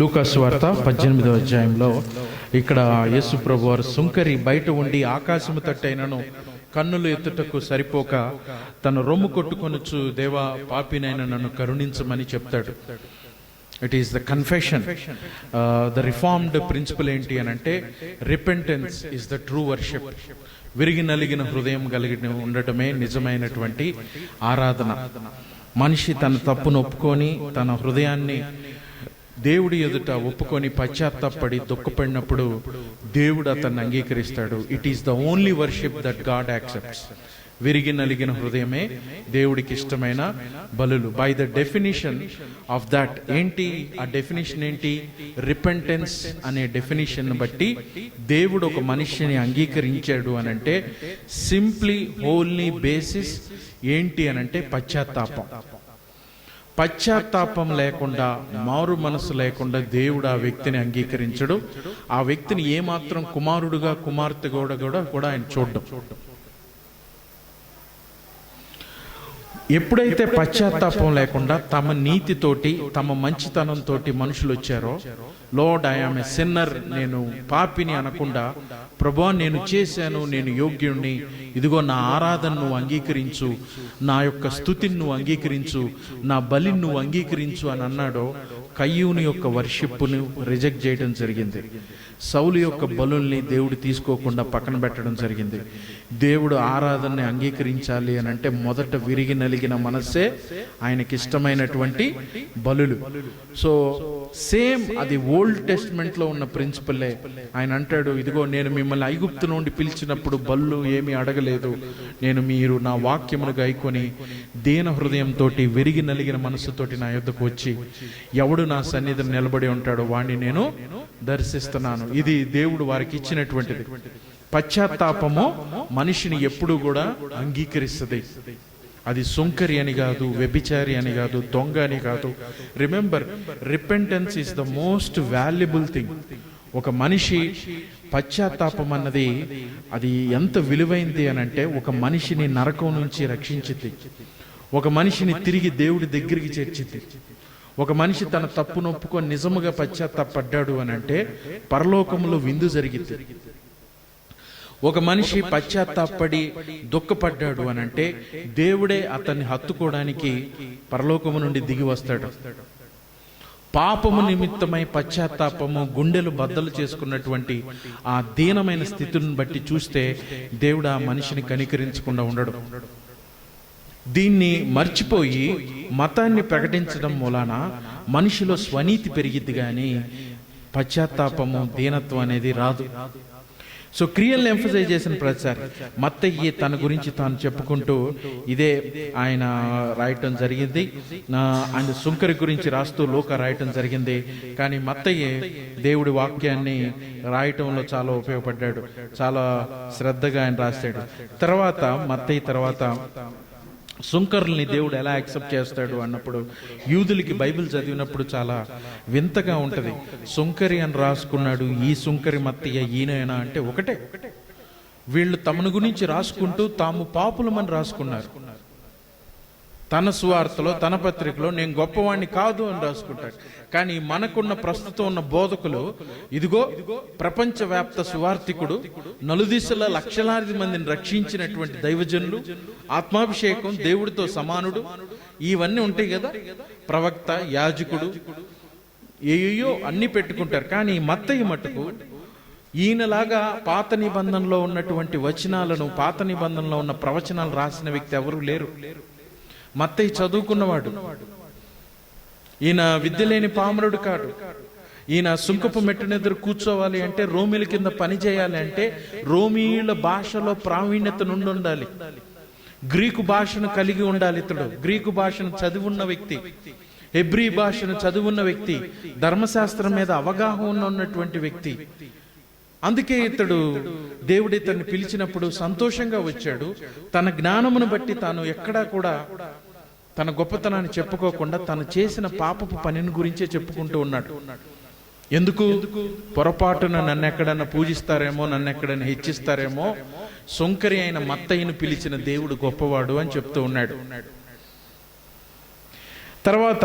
లూకాస్ వార్త పద్దెనిమిదో అధ్యాయంలో ఇక్కడ యేసు ప్రభు వారు సుంకరి బయట ఉండి ఆకాశము తట్టైనను కన్నులు ఎత్తుటకు సరిపోక తన రొమ్ము కొట్టుకొనొచ్చు దేవా పాపినైన నన్ను కరుణించమని చెప్తాడు. It is the confession the reformed principle ఏంటి అని అంటే repentance is the true worship విరిగి నలిగిన హృదయం కలిగిన ఉండటమే నిజమైనటువంటి ఆరాధన. మనిషి తన తప్పును ఒప్పుకొని తన హృదయాన్ని దేవుడి ఎదుట ఒప్పుకొని పశ్చాత్తాపడి దుఃఖపడినప్పుడు దేవుడు అతన్ని అంగీకరిస్తాడు. It is the only worship that God accepts విరిగి నలిగిన హృదయమే దేవుడికి ఇష్టమైన బలులు. By the definition of that ఏంటి? ఆ డెఫినిషన్ ఏంటి? రిపెంటెన్స్ అనే డెఫినిషన్ బట్టి దేవుడు ఒక మనిషిని అంగీకరించాడు అని అంటే సింప్లీ ఓన్లీ బేసిస్ ఏంటి అని అంటే పశ్చాత్తాపం. పశ్చాత్తాపం లేకుండా మారు మనసు లేకుండా దేవుడు ఆ వ్యక్తిని అంగీకరించడు. ఆ వ్యక్తిని ఏమాత్రం కుమారుడుగా కుమార్తె కూడా కూడా కూడా ఆయన చూడడం. ఎప్పుడైతే పశ్చాత్తాపం లేకుండా తమ నీతితోటి తమ మంచితనంతో మనుషులు వచ్చారో లోడ్ ఐఆమ్ ఏ సిన్నర్ నేను పాపిని అనకుండా ప్రభా నేను చేశాను. నేను యోగ్యుణ్ణి. ఇదిగో నా ఆరాధన నువ్వు అంగీకరించు. నా యొక్క స్థుతిని నువ్వు అంగీకరించు. నా బలిని నువ్వు అంగీకరించు అని అన్నాడో కయ్యూని యొక్క వర్షిప్ను రిజెక్ట్ చేయడం జరిగింది. సౌలు యొక్క బలుల్ని దేవుడు తీసుకోకుండా పక్కన పెట్టడం జరిగింది. దేవుడు ఆరాధనని అంగీకరించాలి అని అంటే మొదట విరిగిన కలిగిన మనస్సే ఆయనకి ఇష్టమైనటువంటి బలులు. సో సేమ్ అది ఓల్డ్ టెస్ట్మెంట్లో ఉన్న ప్రిన్సిపలే ఆయన అంటాడు ఇదిగో నేను మిమ్మల్ని ఐగుప్తు నుండి పిలిచినప్పుడు బల్లు ఏమీ అడగలేదు. నేను మీరు నా వాక్యమును గైకొని దీన హృదయంతో విరిగి నలిగిన మనసుతోటి నా యొద్దకు వచ్చి ఎవడు నా సన్నిధిని నిలబడి ఉంటాడో వాణ్ణి నేను దర్శిస్తున్నాను. ఇది దేవుడు వారికి ఇచ్చినటువంటిది. పశ్చాత్తాపము మనిషిని ఎప్పుడు కూడా అంగీకరిస్తుంది. అది సుంకరి అని కాదు వ్యభిచారి అని కాదు దొంగ అని కాదు. Remember repentance is the most valuable thing ఒక మనిషి పశ్చాత్తాపం అన్నది అది ఎంత విలువైంది అని అంటే ఒక మనిషిని నరకం నుంచి రక్షించింది. ఒక మనిషిని తిరిగి దేవుడి దగ్గరికి చేర్చింది. ఒక మనిషి తన తప్పు నొప్పుకొని నిజముగా పశ్చాత్తాపడ్డాడు అని అంటే పరలోకంలో విందు జరిగింది. ఒక మనిషి పశ్చాత్తాపడి దుఃఖపడ్డాడు అని అంటే దేవుడే అతన్ని హత్తుకోవడానికి పరలోకము నుండి దిగి వస్తాడు. పాపము నిమిత్తమై పశ్చాత్తాపము గుండెలు బద్దలు చేసుకున్నటువంటి ఆ దీనమైన స్థితిని బట్టి చూస్తే దేవుడు ఆ మనిషిని కనికరించకుండా ఉండడు. దీన్ని మర్చిపోయి మతాన్ని ప్రకటించడం మూలాన మనిషిలో స్వనీతి పెరిగిద్ది కానీ పశ్చాత్తాపము దీనత్వం అనేది రాదు. సో క్రియల్ని ఎంఫసైజ్ చేసిన ప్రతిసారి మత్తయ్యి తన గురించి తాను చెప్పుకుంటూ ఇదే ఆయన రాయటం జరిగింది. ఆయన సుంకరి గురించి రాస్తూ లోక రాయటం జరిగింది. కానీ మత్తయ్య దేవుడి వాక్యాన్ని రాయటంలో చాలా ఉపయోగపడ్డాడు. చాలా శ్రద్ధగా ఆయన రాశాడు తర్వాత మత్తయ్య తర్వాత సుంకరుల్ని దేవుడు ఎలా యాక్సెప్ట్ చేస్తాడు అన్నప్పుడు యూదులకి బైబిల్ చదివినప్పుడు చాలా వింతగా ఉంటుంది. సుంకరి అని రాసుకున్నాడు ఈ సుంకరి మత్తయ్య ఈయన అంటే ఒకటే. వీళ్ళు తమను గురించి రాసుకుంటూ తాము పాపులమని రాసుకున్నారు. తన సువార్తలో తన పత్రికలో నేను గొప్పవాణ్ణి కాదు అని రాసుకుంటాడు. కానీ మనకున్న ప్రస్తుతం ఉన్న బోధకులు ఇదిగో ప్రపంచవ్యాప్త సువార్థికుడు నలుదిశల లక్షలాది మందిని రక్షించినటువంటి దైవజనులు ఆత్మాభిషేకం దేవుడితో సమానుడు ఇవన్నీ ఉంటాయి కదా. ప్రవక్త యాజకుడు ఏయో అన్ని పెట్టుకుంటారు. కానీ మత్తయ్య మటుకు ఈయనలాగా పాత నిబంధనలో ఉన్నటువంటి వచనాలను పాత నిబంధనలో ఉన్న ప్రవచనాలు రాసిన వ్యక్తి ఎవరు లేరు. మత్తయ్య చదువుకున్నవాడు. ఈయన విద్య లేని పామరుడు కాడు. ఈయన సుంకపు మెట్టునెదురు కూర్చోవాలి అంటే రోమిల కింద పని చేయాలి అంటే రోమిల భాషలో ప్రావీణ్యత నుండి ఉండాలి. గ్రీకు భాషను కలిగి ఉండాలి ఇతడు. గ్రీకు భాషను చదివి ఉన్న వ్యక్తి హెబ్రీ భాషను చదువున్న వ్యక్తి ధర్మశాస్త్రం మీద అవగాహన ఉన్నటువంటి వ్యక్తి అందుకే ఇతడు దేవుడు ఇతన్ని పిలిచినప్పుడు సంతోషంగా వచ్చాడు. తన జ్ఞానమును బట్టి తాను ఎక్కడా కూడా తన గొప్పతనాన్ని చెప్పుకోకుండా తను చేసిన పాపపు పనిని గురించే చెప్పుకుంటూ ఉన్నాడు. ఎందుకు? పొరపాటున నన్ను ఎక్కడన్నా పూజిస్తారేమో నన్ను ఎక్కడన్నా హెచ్చిస్తారేమో సొంకరి అయిన మత్తయ్యను పిలిచిన దేవుడు గొప్పవాడు అని చెప్తూ ఉన్నాడు. తర్వాత